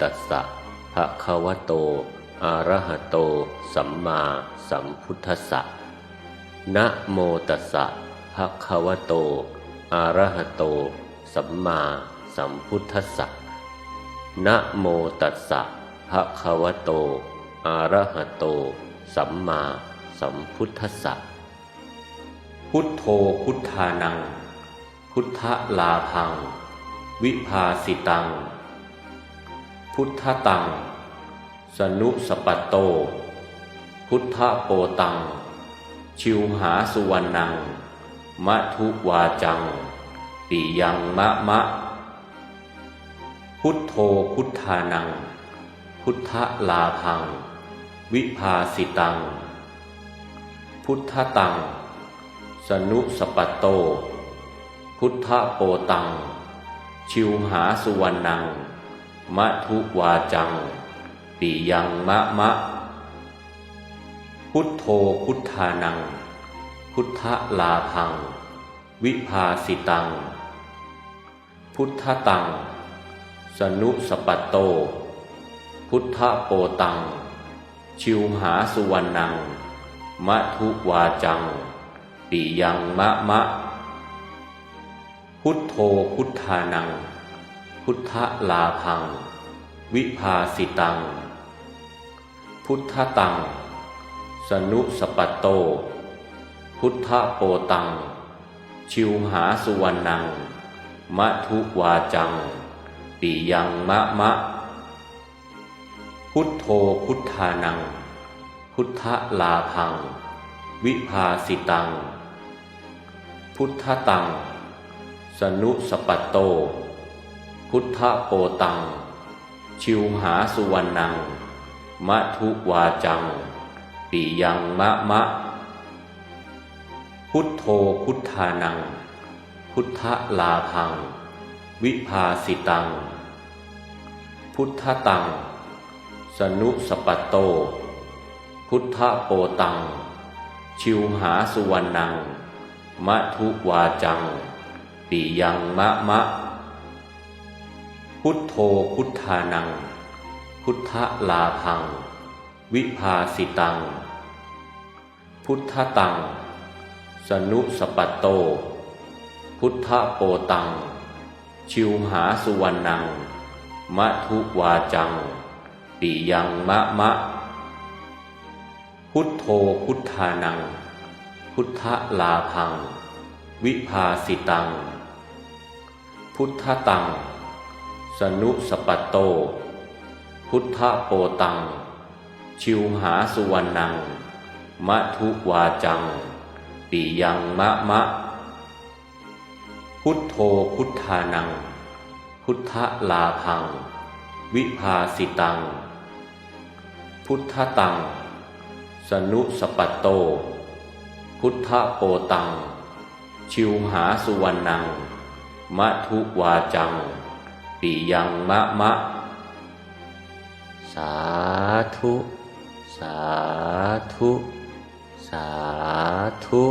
ตัสสะภะคะวะโต อะระหะโต สัมมาสัมพุทธัสสะนะโมตัสสะภะคะวะโต อะระหะโต สัมมาสัมพุทธัสสะนะโมตัสสะภะคะวะโต อะระหะโต สัมมาสัมพุทธัสสะพุทโธพุทธานัง พุทธลาพัง วิภาสิตัง พุทธตัง สนุสปัตโต พุทธโปตัง ชิวหาสุวรรณัง มะทุวาจัง ปิยังมะมะ พุทโธพุทธานัง พุทธลาพัง วิภาสิตัง พุทธตัง สนุสปัตโต พุทธโปตัง ชิวหาสุวรรณัง มะทุวาจัง ปิยังมะมะ พุทโธพุทธานัง พุทธลาพัง วิภาสิตัง พุทธตัง สนุสปัตโต พุทธโปตัง ชิวหาสุวรรณัง มะทุวาจัง ปิยังมะมะ พุทโธพุทธานัง พุทธลาพัง วิภาสิตัง พุทธตัง สนุสปัตโต พุทธโปตัง ชิวหาสุวรรณังมะทุวาจังปิยังมะมะ พุทโธพุทธานัง พุทธลาพัง วิภาสิตัง พุทธตัง สนุสปัตโต พุทธโปตัง ชิวหาสุวรรณัง มะทุวาจัง ปิยังมะมะ พุทโธพุทธานัง พุทธลาพัง วิภาสิตัง พุทธตัง สนุสปัตโต พุทธโปตัง ชิวหาสุวรรณัง มะทุวาจัง ปิยังมะมะ พุทโธพุทธานัง พุทธลาพัง วิภาสิตัง พุทธตัง สนุสปัตโต พุทธโปตัง ชิวหาสุวรรณัง มะทุวาจัง ปิยังมะมะ พุทโธพุทธานัง พุทธลาพัง วิภาสิตัง พุทธตัง สนุสปัตโต พุทธโปตัง ชิวหาสุวรรณัง มะทุวาจัง ปิยังมะมะ พุทโธพุทธานัง พุทธลาพัง วิภาสิตัง พุทธตัง สนุสปัตโต พุทธโปตัง ชิวหาสุวรรณัง มะทุวาจัง ปิยังมะมะ สาธุ สาธุ สาธุ